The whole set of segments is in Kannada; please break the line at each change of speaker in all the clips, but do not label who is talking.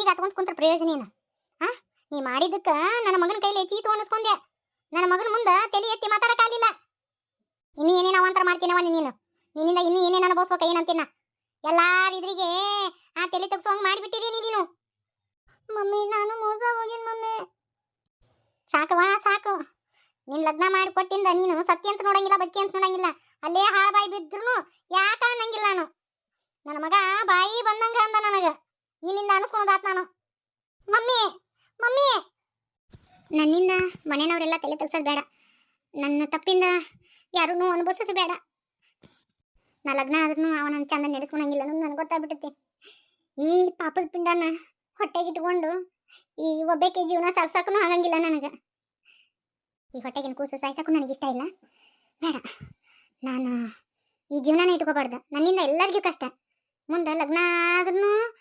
ಈಗ ಅತ್ಕೊಂತ ಕುಂತ ಪ್ರಯೋಜನ ಏನು? ನೀ ಮಾಡಿದ್ದಕ್ಕ ನನ್ನ ಮಗನ ಕೈಲಿ ಚೀತು ಅನಿಸ್ಕೊಂಡೆ ನನ್ನ ಮಗನ ಮುಂದೆ ತಲೆ ಎತ್ತಿ ಮಾತಾಡಕ್ಕಾಗಲಿಲ್ಲ ಇನ್ನು ಏನೇನು ಅವಾಂತರ ಮಾಡ್ತೀನವ ನೀನು? ನಿನ್ನಿಂದ ಇನ್ನು ಏನೇನು ಅನುಭವಿಸ್ಬೇಕು ಏನಂತೀನ ಎಲ್ಲಾರ ಇದ್ರಿಗೆ ಆ ತಲೆ ತೆಗ್ಸೋಂಗ್ ಮಾಡಿಬಿಟ್ಟಿರಿ ನೀನು. ಮಮ್ಮಿ, ನಾನು ಮೋಸ ಹೋಗಿನ್ ಮಮ್ಮಿ. ಸಾಕವಾ ಸಾಕು. ನಿನ್ ಲಗ್ನ ಮಾಡಿ ಕೊಟ್ಟಿಂದ ನೀನು ಸತ್ಯ ಅಂತ ನೋಡಂಗಿಲ್ಲ, ಬದುಕಿ ಅಂತ ನೋಡಂಗಿಲ್ಲ. ಅಲ್ಲೇ ಹಾಳ ಬಾಯಿ ಬಿದ್ರು ಯಾಕ ಅನ್ನಂಗಿಲ್ಲ ನಾನು? ನನ್ನ ಮಗ ಬಾಯಿ ಬಂದಂಗ ಅಂದ ನನಗ. ನಿನ್ನಿಂದ ಅನಿಸ್ಕೊಂಡಾತ್ ನಾನು. Mummy mummy. ನನ್ನಿಂದ ಮನೆಯವರೆಲ್ಲ ತಲೆ ತೆಗ್ಸೋದು ಬೇಡ. ನನ್ನ ತಪ್ಪಿಂದ ಯಾರೂ ಅನುಭವಿಸೋದು ಬೇಡ. ನಾ ಲಗ್ನ ಆದ್ರೂ ಅವನ ಚಂದ ನಡೆಸ್ಕೊಳಂಗಿಲ್ಲ ಅನ್ನೋದು ನನಗೆ ಗೊತ್ತಾಗ್ಬಿಟ್ಟೈತಿ ಈ ಪಾಪದ ಪಿಂಡನ ಹೊಟ್ಟೆಗಿಟ್ಕೊಂಡು ಈ ಒಬ್ಬಕ್ಕೆ ಜೀವನ ಸಾಗ್ಸಾಕು ಆಗಂಗಿಲ್ಲ ನನಗೆ. ಈ ಹೊಟ್ಟೆಗಿನ ಕೂಸು ಸಾಯ್ಸಾಕು ನನಗೆ ಇಷ್ಟ ಇಲ್ಲ. ಬೇಡ. ನಾನು ಈ ಜೀವನನ ಇಟ್ಕೋಬಾರ್ದು. ನನ್ನಿಂದ ಎಲ್ಲರಿಗೂ ಕಷ್ಟ. ಮುಂದೆ ಲಗ್ನ ಆದ್ರೂ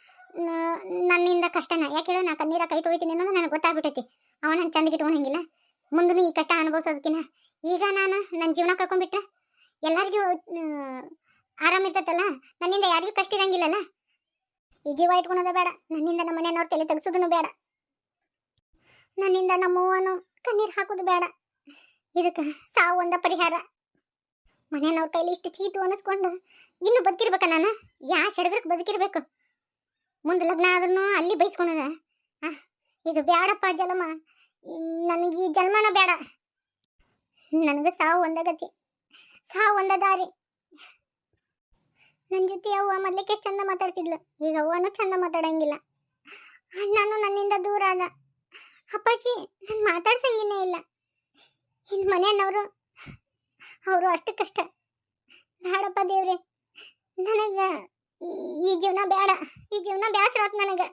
ನನ್ನಿಂದ ಕಷ್ಟನ ಯಾಕೆ ಹೇಳು, ನಾ ಕಣ್ಣೀರ ಕೈ ತೊಳಿತೀನಿ ಅನ್ನೋದು ನನಗೆ ಗೊತ್ತಾಗ್ಬಿಟ್ಟೈತಿ. ಅವ ಚಂದ ಗಿಟ್ಕೊಂಡಂಗಿಲ್ಲ ಮುಂದೂ ಈ ಕಷ್ಟ ಅನುಭವಿಸೋದಕ್ಕಿನ ಈಗ ನಾನು ನನ್ನ ಜೀವನ ಕಳ್ಕೊಂಡ್ಬಿಟ್ರೆ ಎಲ್ಲರಿಗೂ ಆರಾಮ ಇರ್ತೈತಲ್ಲ? ನನ್ನಿಂದ ಯಾರಿಗೂ ಕಷ್ಟ ಇರಂಗಿಲ್ಲಲ್ಲ? ಈ ಜೀವ ಇಟ್ಕೊಳೋದೇ ಬೇಡ. ನನ್ನಿಂದ ನಮ್ಮ ಮನೆಯವ್ರು ತಲೆ ತೆಗ್ಸೋದನ್ನು ಬೇಡ. ನನ್ನಿಂದ ನಮ್ಮವ್ವನು ಕಣ್ಣೀರು ಹಾಕೋದು ಬೇಡ. ಇದಕ್ಕೆ ಸಾವು ಒಂದ ಪರಿಹಾರ. ಮನೆಯವ್ರ ಕೈಲಿ ಇಷ್ಟು ಚೀಟು ಅನಿಸ್ಕೊಂಡು ಇನ್ನು ಬದುಕಿರ್ಬೇಕ ನಾನು? ಯಾ ಸೆಡದ್ರಕ್ಕೆ ಬದುಕಿರ್ಬೇಕು? ಮುಂದೆ ಲಗ್ನ ಆದ್ರೂ ಅಲ್ಲಿ ಬೈಸ್ಕೊಂಡ ಆ, ಇದು ಬೇಡಪ್ಪ ಜಲಮ. ನನಗೆ ಈ ಜನ್ಮನ ಬೇಡ ನನಗೆ ಸಾವು ಒಂದ ಗತಿ ಸಾವು ಒಂದ ದಾರಿ. ನನ್ನ ಜೊತೆ ಅವ್ವ ಮೊದ್ಲಿಕ್ಕೆ ಚಂದ ಮಾತಾಡ್ತಿದ್ಲು. ಈಗ ಅವ್ವನೂ ಚಂದ ಮಾತಾಡಂಗಿಲ್ಲ. ಅಣ್ಣನು ನನ್ನಿಂದ ದೂರ ಆದ ಅಪ್ಪಾಜಿ ನಾನು ಮಾತಾಡ್ಸಂಗಿನೇ ಇಲ್ಲ. ಇನ್ನು ಮನೆಯನ್ನವರು ಅವರು ಅಷ್ಟು ಕಷ್ಟ. ಬೇಡಪ್ಪ ದೇವ್ರಿ. ನನಗೆ ಈ ಜೀವನ ಬೇಡ ಈ ಜೀವನ ಬೇಸರ ನನಗೆ.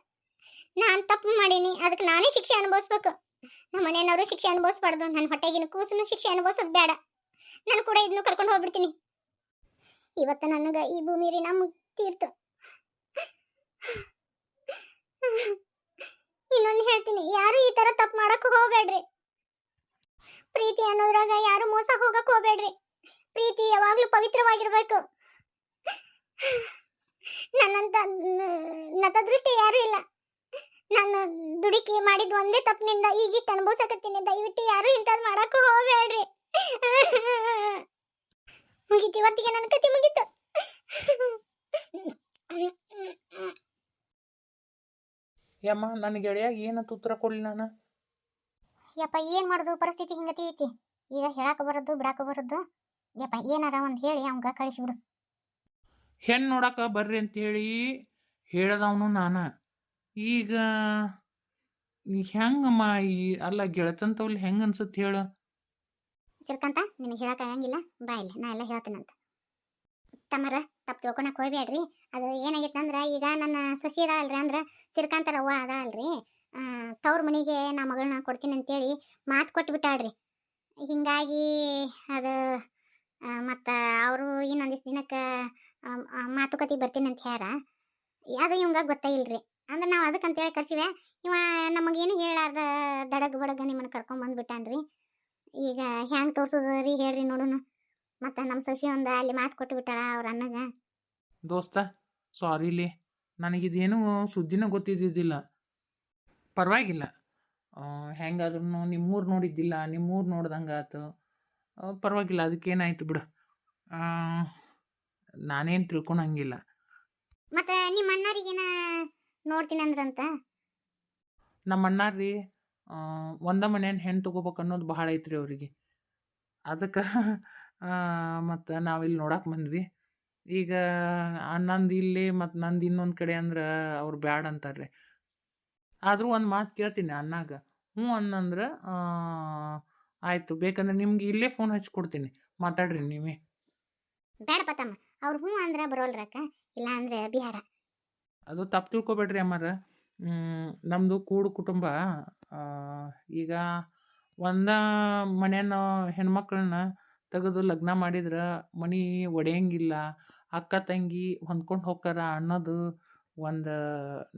ನಾನು ತಪ್ಪು ಮಾಡೀನಿ ಅದಕ್ಕೆ ನಾನೇ ಶಿಕ್ಷೆ ಅನುಭವಿಸ್ಬೇಕು. ನಮ್ಮ ಮನೆಯವರು ಶಿಕ್ಷೆ ಅನುಭವಿಸ್ಬಾರ್ದು ನನ್ನ ಹೊಟ್ಟೆಗಿನ ಕೂಸನ್ನು ಶಿಕ್ಷೆ ಅನುಭವಿಸೋದು ಬೇಡ ನಾನು ಕೂಡ ಇದನ್ನು ಕರ್ಕೊಂಡು ಹೋಗ್ಬಿಡ್ತೀನಿ. ಇವತ್ತು ನನಗೆ ಈ ಭೂಮಿ ನಮ್ಮ ತೀರ್ತು. ಇನ್ನೊಂದು ಹೇಳ್ತೀನಿ, ಯಾರು ಈ ತರ ತಪ್ಪು ಮಾಡಕ್ ಹೋಗ್ಬೇಡ್ರಿ. ಪ್ರೀತಿ ಅನ್ನೋದ್ರಾಗ ಯಾರು ಮೋಸ ಹೋಗಕ್ ಹೋಗ್ಬೇಡ್ರಿ. ಪ್ರೀತಿ ಯಾವಾಗಲೂ ಪವಿತ್ರವಾಗಿರ್ಬೇಕು. ನನ್ನಂತ ನತದೃಷ್ಟಿ ಯಾರು ಇಲ್ಲ. ನಾನು ದುಡುಕಿ ಮಾಡಿದ ಒಂದೇ ತಪ್ಪಿನಿಂದ ಈಗಿಷ್ಟು ಅನುಭವಿಸಕತ್ತೀನಿ. ದಯವಿಟ್ಟು ಯಾರು ಇಂಥದ್ದು ಮಾಡಕ್ಕೂ ಹೋಗ್ಬೇಡ್ರಿ. ಮುಗೀತು ಇವತ್ತಿಗೆ ನನ್ನ ಕತೆ ಮುಗೀತು.
ಯಮ್ಮ ನನ್ನ ಗೆಳೆಯಾಗ ಏನಂತ ಉತ್ತರ ಕೊಡ್ಲಿ ನಾನು?
ಯಪ್ಪ ಏನು ಮಾಡುದು? ಪರಿಸ್ಥಿತಿ ಹಿಂಗತಿ ಐತಿ. ಈಗ ಹೇಳಾಕ ಬರದ್ದು ಬಿಡಾಕ ಬರದ್ದು ಯಪ್ಪ ಏನಾರ ಒಂದ್ ಹೇಳಿ ಅವಂಗ ಕಳಿಸ್ಬಿಡು
ಹೆಣ್ಣು ನೋಡಕ್ಕೆ ಬರ್ರಿ ಅಂತೇಳಿ ಹೇಳ್ದವನು ನಾನು. ಈಗ ಹೆಂಗಮ್ಮ ಈ ಅಲ್ಲ ಗೆಳತಂತವ್ಲಿ ಹೆಂಗೆ ಅನ್ಸುತ್ತೆ ಹೇಳು?
ಸಿರ್ಕಂತ, ನಿನಗೆ ಹೇಳಕ್ ಆಗಂಗಿಲ್ಲ, ಬಾ ಇಲ್ಲ, ನಾ ಎಲ್ಲ ಹೇಳ್ತೀನಂತ ತಮ್ಮರ ತಪ್ಪು ತಿಳ್ಕೊಳಕ್ ಹೋಗ್ಬೇಡ್ರಿ ಅದು ಏನಾಗೈತೆ ಅಂದ್ರೆ ಈಗ ನನ್ನ ಸೊಸಿ ಅದಾಳಲ್ರಿ ಅಂದ್ರೆ ಸಿರ್ಕಂತರ ಅವ್ವ ಅದಾಳಲ್ರಿ. ತವ್ರ ಮನೆಗೆ ನಾ ಮಗಳನ್ನ ಕೊಡ್ತೀನಿ ಅಂತೇಳಿ ಮಾತು ಕೊಟ್ಬಿಟ್ಟಾಳ್ರಿ. ಹಿಂಗಾಗಿ ಅದು ಮತ್ತು ಅವರು ಇನ್ನೊಂದಿಷ್ಟು ದಿನಕ್ಕೆ ಮಾತುಕತೆ ಬರ್ತೀನಿ ಅಂತ ಹೇಳ ಅದು ಇವಂಗ ಗೊತ್ತಾಗಿಲ್ರಿ. ಅಂದ್ರೆ ನಾವು ಅದಕ್ಕೆ ಅಂತೇಳಿ ಕರ್ಸಿವೆ, ಇವ ನಮಗೇನು ಹೇಳಾರ್ದ ದಡಗ್ ಬಡಗ ನಿಮ್ಮನ್ನ ಕರ್ಕೊಂಡ್ ಬಂದ್ಬಿಟ್ಟಾನ್ರಿ. ಈಗ ಹ್ಯಾಂಗ್ ತೋರ್ಸೋದು ರೀ ಹೇಳ್ರಿ ನೋಡೋಣ ಮತ್ತು ನಮ್ಮ ಸಸಿ ಒಂದು ಅಲ್ಲಿ ಮಾತು ಕೊಟ್ಟು ಬಿಟ್ಟಾಳ ಅವ್ರ ಅನ್ನಗ
ದೋಸ್ತ ಸಾರಿಲಿ ನನಗಿದೇನು ಸುದ್ದಿನ ಗೊತ್ತಿದ್ದಿದ್ದಿಲ್ಲ. ಪರವಾಗಿಲ್ಲ. ಹೆಂಗಾದ್ರೂ ನಿಮ್ಮೂರು ನೋಡಿದ್ದಿಲ್ಲ, ನಿಮ್ಮೂರು ನೋಡ್ದಂಗೆ ಆತು ಪರವಾಗಿಲ್ಲ, ಅದಕ್ಕೇನಾಯ್ತು ಬಿಡು. ನಾನೇನು ತಿಳ್ಕೊಳಂಗಿಲ್ಲ
ಮತ್ತೆ ನಿಮ್ಮ ಅಣ್ಣರಿಗೇನ ನೋಡ್ತೀನಿ ಅಂದ್ರಂತ?
ನಮ್ಮ ಅಣ್ಣಾರ್ರಿ ಒಂದ ಮನೇನ ಹೆಣ್ಣು ತಗೋಬೇಕು ಅನ್ನೋದು ಭಾಳ ಐತ್ರಿ ಅವರಿಗೆ. ಅದಕ್ಕೆ ಮತ್ತು ನಾವಿಲ್ಲಿ ನೋಡಕ್ಕೆ ಬಂದ್ವಿ. ಈಗ ಅಣ್ಣಂದು ಇಲ್ಲಿ ಮತ್ತು ನಂದು ಇನ್ನೊಂದು ಕಡೆ ಅಂದ್ರೆ ಅವ್ರು ಬ್ಯಾಡ ಅಂತಾರೆ ಆದರೂ ಒಂದು ಮಾತು ಕೇಳ್ತೀನಿ ಅಣ್ಣಾಗ. ಹ್ಞೂ ಅನ್ನಂದ್ರೆ ಆಯಿತು. ಬೇಕಂದ್ರೆ ನಿಮ್ಗೆ ಇಲ್ಲೇ ಫೋನ್ ಹಚ್ಕೊಡ್ತೀನಿ. ಮಾತಾಡ್ರಿ ನೀವೇ.
ಬೇಡ ತಮ್ಮ. ಅವ್ರು ಹ್ಞೂ ಅಂದ್ರೆ ಬರೋಲ್ರಕ್ಕ ಇಲ್ಲ ಅಂದ್ರೆ ಬೇಡ
ಅದು ತಪ್ಪು ತಿಳ್ಕೊಬೇಡ್ರಿ ಅಮ್ಮಾರ. ನಮ್ಮದು ಕೂಡು ಕುಟುಂಬ ಈಗ ಒಂದ ಮನೆಯನ್ನ ಹೆಣ್ಮಕ್ಳನ್ನ ತೆಗೆದು ಲಗ್ನ ಮಾಡಿದ್ರೆ ಮನೆ ಒಡೆಯಂಗಿಲ್ಲ ಅಕ್ಕ ತಂಗಿ ಹೊಂದ್ಕೊಂಡು ಹೋಗ್ತಾರ ಅನ್ನೋದು ಒಂದು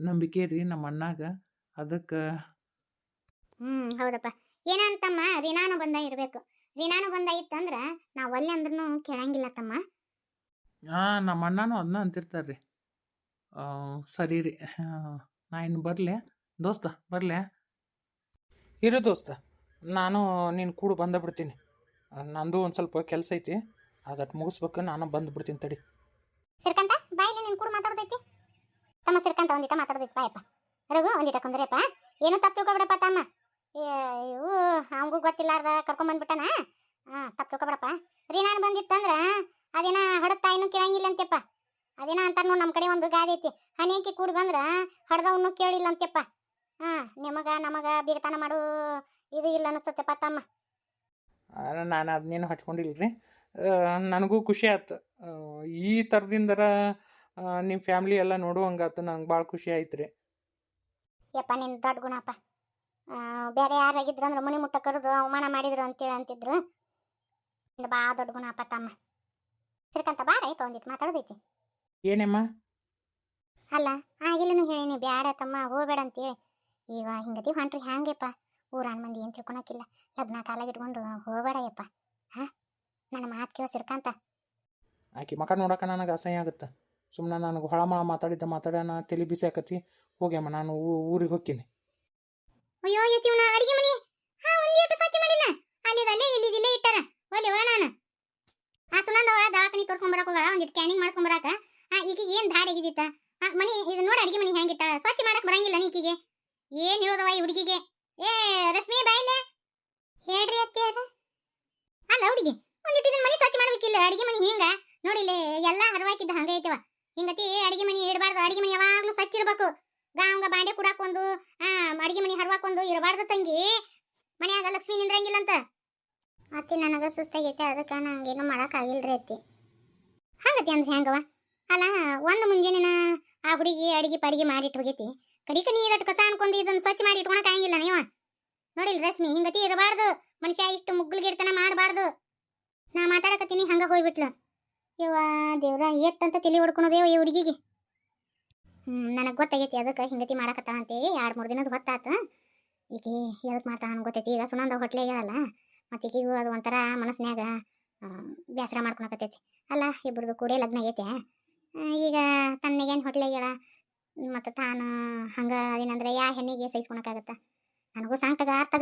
ನಂಬಿಕೆ ರೀ ನಮ್ಮ ಅಣ್ಣಾಗ. ಅದಕ್ಕೆ
ಹ್ಞೂ ಹೌದಪ್ಪ. ಏನಂತಮ್ಮ ರಿನಾನು ಬಂದ ಇರಬೇಕು. ರಿನಾನು ಬಂದ ಇತ್ತಂದ್ರೆ ನಾವು ಅಲ್ಲಿ ಅಂದ್ರೂ ಕೇಳಂಗಿಲ್ಲ ತಮ್ಮ.
ಹಾಂ ನಮ್ಮ ಅಣ್ಣನೂ ಅದನ್ನ ಅಂತಿರ್ತಾರೆ ರೀ ಸರಿ ರೀ. ನಾ ಇನ್ನು ಬರಲೆ. ದೋಸ್ತ, ಬರಲೆ. ಇರು ದೋಸ್ತ. ನಾನು ನೀನು ಕೂಡ ಬಂದ ಬಿಡ್ತೀನಿ. ನಂದು ಒಂದು ಸ್ವಲ್ಪ ಕೆಲಸ ಐತಿ. ಅದಟ್ಟು ಮುಗಿಸ್ಬೇಕು, ನಾನು ಬಂದು ಬಿಡ್ತೀನಿ ತಡಿ.
ಸಿರ್ಕಂತ ಬಾಯ್ ನೀನು ಕೂಡ ಮಾತಾಡ್ದೈತಿ. ತಮ್ಮ ಸಿರ್ಕಂತ ಒಂದಿಟ ಮಾತಾಡ್ದೈತಿ ಬಾಯಪ್ಪ ರಘು, ಒಂದಿಟ ಕುಂದ್ರಪ್ಪ ಏನು ತಪ್ಪು ತಿಳ್ಕೊಬಿಡಪ್ಪ ತಮ್ಮ. ಇವು ಅವನಿಗೂ ಗೊತ್ತಿಲ್ಲಾರ್ದ ಕರ್ಕೊಂಬಂದ್ಬಿಟ್ಟನ ಹಾಂ ತಪ್ಪು ತಿಳ್ಕೊಬಿಡಪ್ಪ. ರೀ, ನಾನು ಬಂದಿತ್ತಂದ್ರ ಅದೇನ ಹೊಡೆದ ತಾಯಿನೂ ಕೇಳಂಗಿಲ್ಲ ಅಂತೆಪ್ಪ ಅದೇನ ಅಂತ ನೋಡಿ ನಮ್ಮ ಕಡೆ ಒಂದು ಗಾದೆ ಐತಿ. ಹನಿಯಕ್ಕಿ ಕೂಡಿ ಬಂದ್ರೆ ಹೊಡೆದವನು ಕೇಳಿಲ್ಲ ಅಂತೆಪ್ಪ ಹಾಂ ನಿಮಗೆ ನಮಗ ಬೀಗತನ ಮಾಡು ಇದು ಇಲ್ಲ ಅನಿಸ್ತತೆಪ್ಪ ತಮ್ಮ.
ನಾನು ಅದನ್ನೇನು ಹಚ್ಕೊಂಡಿಲ್ಲ ರೀ ನನಗೂ ಖುಷಿ ಆಯ್ತು ಈ ಥರದಿಂದರ ನಿಮ್ಮ ಫ್ಯಾಮ್ಲಿ ಎಲ್ಲ ನೋಡುವಂಗಾತು ನಂಗೆ ಭಾಳ ಖುಷಿ ಆಯ್ತು ರೀ
ಯಪ್ಪ ನಿನ್ನ ದೊಡ್ಡ ಗುಣಪ್ಪ. ಬೇರೆ ಯಾರಾಗಿದ್ರು ಅಂದ್ರೆ ಮನೆ ಮುಟ್ಟ ಕರೆದು ಅವಮಾನ ಮಾಡಿದ್ರು ಅಂತೇಳಿ ಅಂತಿದ್ರು. ಇದು ಭಾಳ ದೊಡ್ಡ ಗುಣಪ್ಪ ತಮ್ಮ. ಸಿರ್ಕಂತ ಬಾರ ಆಯ್ತು ಒಂದಿಟ್ಟು ಮಾತಾಡೋದೈತಿ.
ಏನಮ್ಮ?
ಅಲ್ಲ ಆಗಿಲ್ಲನು ಹೇಳಿನಿ ಬ್ಯಾಡ ತಮ್ಮ ಹೋಗ್ಬೇಡ ಅಂತೇಳಿ. ಈಗ ಹಿಂಗತಿ ಹೊಂಟ್ರಿ ಹ್ಯಾಂಗೆಪ್ಪ? ಊರಾನ ಮಂದಿ ಏನು ತಿಳ್ಕೊಳಕಿಲ್ಲ ಲಗ್ನ ಕಾಲಾಗ ಇಟ್ಕೊಂಡು ಹೋಗ್ಬೇಡ ಯಪ್ಪ. ಹಾ? ನನ್ನ ಮಾತು ಕೇಳೋ ಸಿರ್ಕಂತ.
ಆಕೆ ಮಕ ನೋಡಕ ನನಗೆ ಅಸಹ್ಯ ಆಗುತ್ತೆ. ಸುಮ್ಮನೆ ನನಗೆ ಹೊಳಮಳ ಮಾತಾಡಿದ್ದ ಮಾತಾಡ್ಯಾನ ತಲೆ ಬಿಸಿ ಆಕತಿ. ಹೋಗ್ಯಮ್ಮ ನಾನು ಊರಿಗೆ ಹೋಗ್ತೀನಿ.
ಅಯ್ಯೋ ಯಸಿವನ ಅಡಿಗೆ ಮನಿ ಹಾ ಒಂದೇಟು ಸ್ವಚ್ಛ ಮಾಡಿಲ್ಲ ಅಲ್ಲಿದ ಅಲ್ಲೇ ಇಲ್ಲಿದ ಇಲ್ಲೇ ಇಟ್ಟಾರ ಒಲಿ ವಾ ನಾನು ಆ ಸುನಂದವ ದವಾಖಾನಿ ತೋರ್ಸ್ಕೊಂಡ್ ಬರಕ್ ಒಂದಿಟ್ಟು ಕ್ಯಾನಿಂಗ್ ಮಾಡಿಸ್ಕೊಂಬರಾಕ. ಆ ಈಗ ಏನ್ ಧಾಡಿ ಆಗಿದಿತ್ತ ಆ, ಮನಿ, ಇದು ನೋಡಿ ಅಡಿಗೆ ಮನಿ ಹೆಂಗಿಟ್ಟ? ಸ್ವಚ್ಛ ಮಾಡಕ್ ಬರಂಗಿಲ್ಲ ಈಕಿಗೆ. ಏನ್ ಹೇಳೋದವ ಈ ಹುಡುಗಿಗೆ? ಏ, ರಶ್ಮಿ ಬಾಯಿಲೆ ಹೇಳ್ರಿ ಅತ್ತೆಯರ ಅಲ್ಲ ಹುಡುಗಿ ಒಂದಿಟ್ಟು ಇದನ್ನ ಮನಿ ಸ್ವಚ್ಛ ಮಾಡ್ಬೇಕಿಲ್ಲ? ಅಡಿಗೆ ಮನಿ ಹಿಂಗ? ನೋಡಿಲ್ಲ ಎಲ್ಲಾ ಹರವಾಕಿದ್ದ ಹಂಗ ಐತವ ಹಿಂಗತಿ ಅಡಿಗೆ ಮನಿ ಇಡಬಾರ್ದು, ಅಡಿಗೆ ಮನಿ ಯಾವಾಗ್ಲೂ ಸ್ವಚ್ಛ ಇರ್ಬೇಕು. ಗಾಂಗ ಬಾಂಡೆ ಕುಡಾಕೊಂದು ಆ, ಅಡಿಗೆ ಮನಿ ಹರವಾಕೊಂದು ಇರಬಾರ್ದು ತಂಗಿ. ಮನ್ಯಾಗ ಲಕ್ಷ್ಮಿ ನಿಂದ್ರಂಗಿಲ್ಲ ಅಂತ ಅತ್ತಿ, ನನಗ ಸುಸ್ತಾಗೈತೆ, ಅದಕ್ಕೆ ನಂಗೇನು ಮಾಡಕ್ ರೀ ಅತ್ತಿ. ಹಂಗತಿ ಅಂದ್ರೆ ಹೆಂಗವ ಅಲ್ಲ, ಒಂದು ಮುಂಜಾನೆನ ಆ ಹುಡುಗಿ ಅಡಿಗೆ ಪಡಿಗೆ ಮಾಡಿಟ್ಟು ಹೋಗೈತಿ. ಕಡಿಕ ನೀ ಕಸ ಅನ್ಕೊಂಡು ಇದನ್ನು ಸ್ವಚ್ಛ ಮಾಡಿ ಇಟ್ಕೊಳಕ್ ಆಗಿಲ್ಲ ನೀವ? ನೋಡಿಲ್ ರಶ್ಮಿ, ಹಿಂಗತಿ ಇರಬಾರ್ದು. ಮನುಷ್ಯ ಇಷ್ಟು ಮುಗ್ಗಲ್ಗಿಡ್ತನ ಮಾಡಬಾರ್ದು. ನಾ ಮಾತಾಡಕತ್ತೀನಿ, ಹಂಗ ಹೋಗ್ಬಿಟ್ಲು. ಇವ ದೇವ್ರ, ಎಟ್ಟಂತ ತಲೆ ಹೊಡ್ಕೊಳೋದೇವ ಈ ಹುಡುಗಿಗೆ? ನನಗೆ ಗೊತ್ತಾಗೈತಿ ಅದಕ್ಕೆ ಹಿಂಗತಿ ಮಾಡಕತ್ತಾಳ ಅಂತೇಳಿ ಎರಡು ಮೂರು ದಿನದ ಹೊತ್ತಾತ. ಈಕಿ ಎದಕ್ಕೆ ಮಾಡ್ತಾಳ ಗೊತ್ತೈತಿ. ಈಗ ಸುನಂದ ಹೊಟ್ಲೆ ಹೇಳಲ್ಲ. ಮತ್ತು ಈಕೆಗೂ ಅದು ಒಂಥರ ಮನಸ್ನ್ಯಾಗ ಬೇಸರ ಮಾಡ್ಕೊಳಕತ್ತೈತಿ. ಅಲ್ಲ ಇಬ್ಬರದು ಕೂಡೇ ಲಗ್ನ ಆಗೈತೆ. ಈಗ ತನ್ನಗೇನು ಹೊಟ್ಲೆ ಹೇಳ ಮತ್ತು ತಾನು ಹಂಗೆ ಅದೇನಂದ್ರೆ ಯಾ ಹೆಣ್ಣಿಗೆ ಸಹಿಸ್ಕೊಳಕಾಗತ್ತ? ನನಗೂ ಸಾಂಕ್ಟಾಗ ಅರ್ಥ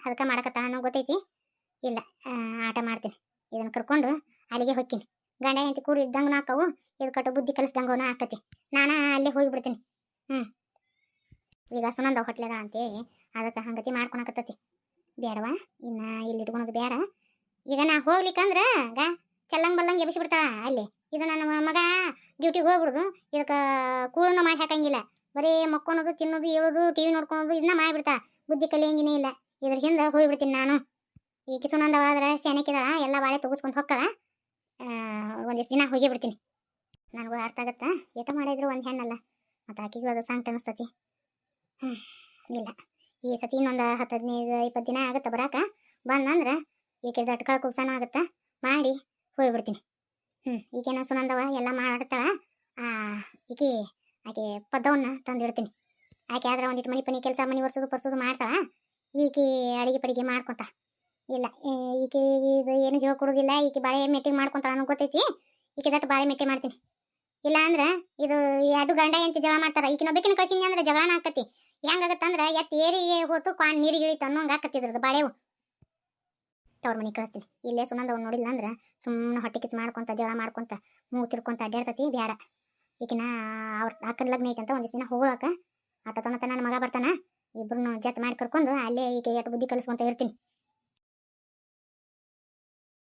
ಅದಕ್ಕೆ ಮಾಡಕತ್ತ ಅನ್ನೋ ಗೊತ್ತೈತಿ. ಇಲ್ಲ ಆಟ ಮಾಡ್ತೀನಿ. ಇದನ್ನು ಕರ್ಕೊಂಡು ಅಲ್ಲಿಗೆ ಹೊಕ್ಕೀನಿ. ಗಂಡ ಹೆಂಡತಿ ಕೂಡಿ ಇದ್ದಂಗೆ ಹಾಕವು ಇದು ಕಟ್ಟು ಬುದ್ಧಿ ಕಲಿಸ್ದಂಗವನ ಹಾಕತಿ ನಾನು ಅಲ್ಲೇ ಹೋಗಿಬಿಡ್ತೀನಿ ಹ್ಞೂ ಈಗ ಸುನಂದ ಹೊಟ್ಲೆದ ಅಂತೇಳಿ ಅದಕ್ಕೆ ಹಂಗತಿ ಮಾಡ್ಕೊಳಕತ್ತತಿ. ಬೇಡವಾ? ಇನ್ನ ಇಲ್ಲಿ ಇಟ್ಕೊಳೋದು ಬೇಡ. ಈಗ ನಾ ಹೋಗ್ಲಿಕ್ಕಂದ್ರೆ ಗಾ ಚಲ್ಲಂಗ್ ಬಲ್ಲಂಗ್ ಎಬ್ಸಿ ಬಿಡ್ತಾಳ ಅಲ್ಲಿ. ಇದು ನನ್ನ ಮಗ ಡ್ಯೂಟಿಗೆ ಹೋಗ್ಬಿಡುದು. ಇದಕ್ಕೆ ಕೂಳನ್ನು ಮಾಡಿ ಹಾಕಂಗಿಲ್ಲ. ಬರೀ ಮಕ್ಕೊಳೋದು, ತಿನ್ನೋದು ಹೇಳೋದು ಟಿ ವಿ ನೋಡ್ಕೊಳೋದು ಇದನ್ನ ಮಾಡಿಬಿಡ್ತಾ ಬುದ್ಧಿ ಕಲಿಯಂಗಿನೇ ಇಲ್ಲ. ಇದ್ರ ಹಿಂದೆ ಹೋಗ್ಬಿಡ್ತೀನಿ ನಾನು. ಈಕೆ ಸುನಂದವಾದ್ರೆ ಸೆನೆಕಿದಾಳ ಎಲ್ಲ ಬಾಳೆ ತೆಗೆಸ್ಕೊಂಡು ಹೋಗ್ತಾಳ ಒಂದಿಷ್ಟು ದಿನ ಹೋಗಿ ಬಿಡ್ತೀನಿ. ನನಗೂ ಅರ್ಥ ಆಗತ್ತಾ? ಏಟ ಮಾಡಿದ್ರು ಒಂದು ಹೆಣ್ಣಲ್ಲ. ಮತ್ತು ಆಕಿಗೂ ಅದು ಸಾಂಗ್ ಅನಿಸ್ತತಿ ಹ್ಞೂ ಇಲ್ಲ. ಈ ಸತಿ ಇನ್ನೊಂದು ಹತ್ತು ಹದಿನೈದು ಇಪ್ಪತ್ತು ದಿನ ಆಗುತ್ತೆ ಬರಾಕ? ಬಂದಂದ್ರೆ ಈಕೆ ದಟ್ಕಳ ಕುಬ್ಸನ ಆಗುತ್ತೆ? ಮಾಡಿ ಹೋಗ್ಬಿಡ್ತೀನಿ. ಹ್ಞೂ ಈಕೆನ ಸುನಂದವ, ಎಲ್ಲ ಮಾಡ್ತಾಳ ಆ, ಈಕೆ, ಆಕೆ ಪದ್ದವನ್ನ ತಂದಿಡ್ತೀನಿ. ಆಕೆ ಆದ್ರೆ ಒಂದಿಟ್ಟು ಮನೆ ಪನಿ ಕೆಲಸ ಮನೆ ಒರ್ಸೋದು ಪರ್ಸೋದು ಮಾಡ್ತಾಳ. ಈಕೆ ಅಡಿಗೆ ಪಡಿಗೆ ಮಾಡ್ಕೊಂತ. ಇಲ್ಲ ಈಕೆ ಇದು ಏನು ಹೇಳ್ಕೊಡೋದಿಲ್ಲ. ಈಕೆ ಬಾಳೆ ಮೆಟ್ಟಿಗೆ ಮಾಡ್ಕೊಂತಾಳ ಅನ್ನೋ ಗೊತ್ತೈತಿ. ಈಕೆ ದಟ್ಟು ಬಾಳೆ ಮೆಟ್ಟಿ ಮಾಡ್ತೀನಿ. ಇಲ್ಲ ಅಂದ್ರೆ ಇದು ಎರಡು ಗಂಡ ಎಂತ ಜಗಳ ಮಾಡ್ತಾರ. ಈಕಿನ ಬೇಕಿನ ಕಳ್ಸಿನಿ ಅಂದ್ರೆ ಜಗಳನ ಆಕತಿ ಹೆಂಗಾಗತ್ತ ಅಂದ್ರೆ ಎತ್ ಏರಿಗೆ ಹೋತು ಕ್ವಾನ್ ನೀರಿಗೆ ಇಳಿತು ಅನ್ನೋಂಗೆ ಆಕತಿ ಇದ್ರದ್ದು ಬಾಳೆವು. ತವ್ರ ಮನೆ ಕಳಿಸ್ತೀನಿ. ಇಲ್ಲೇ ಸುನಂದವ್ ನೋಡಿಲ್ಲ ಅಂದ್ರೆ ಸುಮ್ಮನೆ ಹೊಟ್ಟೆ ಕಿಚ್ಚು ಮಾಡ್ಕೊಂತ, ಜಗಳ ಮಾಡ್ಕೊಂತ, ಮೂಗು ತಿರ್ಕೊಂತ ಅಡ್ಡಾಡ್ತತಿ ಬೇಡ ಈಕಿನ ಅವ್ರ ಅಕ್ಕನ ಲಗ್ನ ಐತೆ ಅಂತ ಒಂದಿಷ್ಟು ದಿನ ಹೋಗ್ಲಾಕ ಆತ ತನಕ ನನ್ನ ಮಗ ಬರ್ತಾನ. ಇಬ್ರು ಜತ್ ಮಾಡಿ ಕರ್ಕೊಂಡು ಅಲ್ಲೇ ಈಗ ಎಷ್ಟು ಬುದ್ಧಿ ಕಲಿಸ್ಕೊಂತ ಇರ್ತೀನಿ.